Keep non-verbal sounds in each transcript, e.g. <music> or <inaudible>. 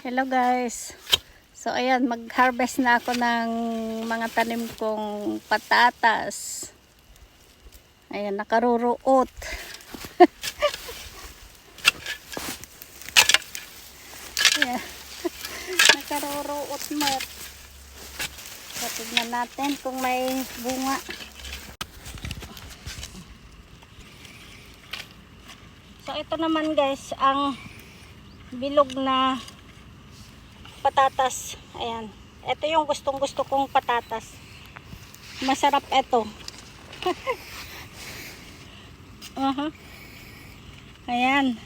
Hello guys. So ayan, mag-harvest na ako ng mga tanim kong patatas. Ayan, nakaruruot. <laughs> ayan. <laughs> nakaruruot mo. So natin kung may bunga. So ito naman guys, ang bilog na patatas. Ayan. Ito yung gustong gusto kong patatas. Masarap ito. <laughs> Aha. Ayan.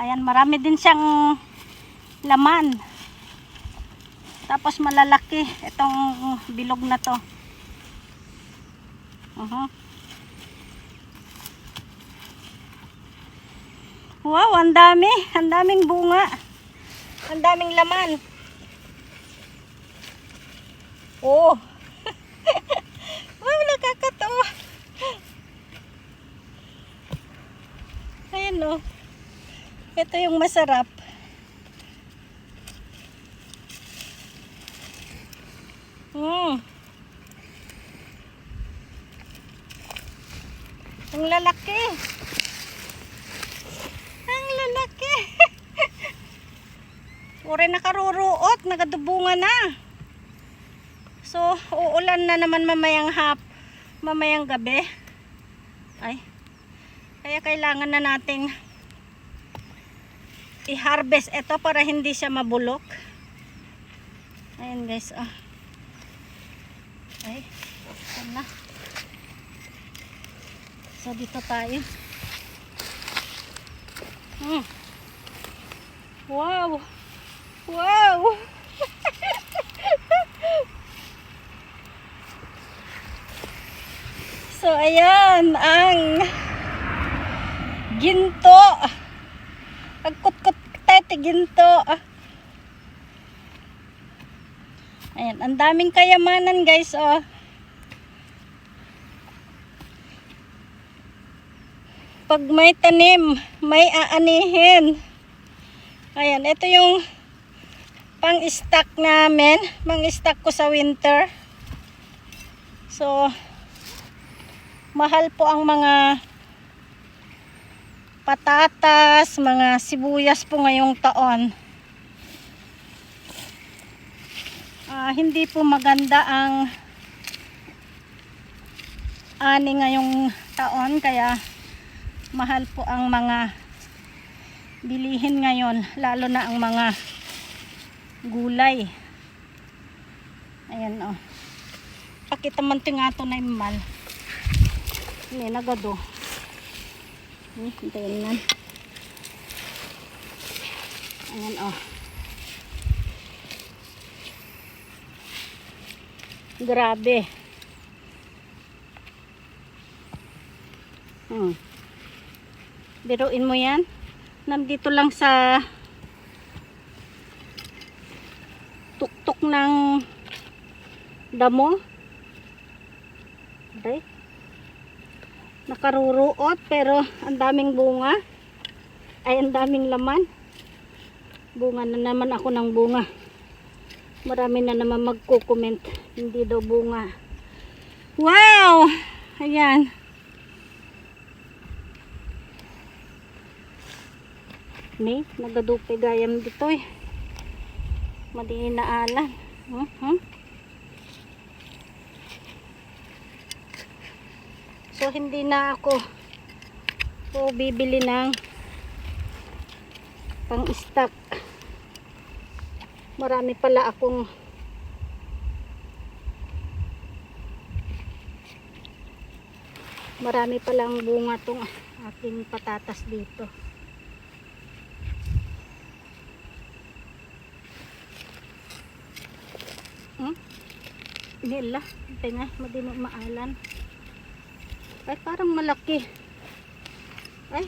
Ayan, marami din siyang laman. Tapos malalaki itong bilog na to. Aha. Wow, ang dami. Ang daming bunga. Ang daming laman. Oh. <laughs> wow, nakakatawa. Ayan oh. Ito yung masarap. Mm. Ang lalaki. Ang lalaki. Uri nakaruruot, nagadubungan na. So, uulan na naman mamayang hap, mamayang gabi. Ay. Kaya kailangan na nating i-harvest ito para hindi siya mabulok. Ayan guys, ah. Ay, saan na? So, dito tayo. Hmm. Wow! Wow! <laughs> so, ayan ang ginto. Agkut-kut tete ginto. Ayan, ang daming kayamanan guys, oh. Pag may tanim, may aanihin. Ayan, ito yung pang-stock namin. Pang-stock ko sa winter. So, mahal po ang mga patatas, mga sibuyas po ngayong taon. Ah, hindi po maganda ang ani ngayong taon kaya mahal po ang mga bilihin ngayon lalo na ang mga gulay. Ayan o oh. pakita man ito nga ito na imal. Hindi nagado. Hmm, hintayin nan ayan o oh. grabe. Hmm. Biruin mo yan. Nandito lang sa tuktok ng damo. Okay. nakaruruot pero ang daming bunga. Ay ang daming laman. Bunga na naman ako ng bunga. Marami na naman magko-comment. Hindi daw bunga. Wow! Ayan. Ni nagadupe gayam dito eh madiin na alan hmm? Hmm? so hindi na ako po bibili ng pang stock marami pala akong marami palang bunga tong aking patatas dito Nila, tinga, madino maalan. Ay, parang malaki. Ay,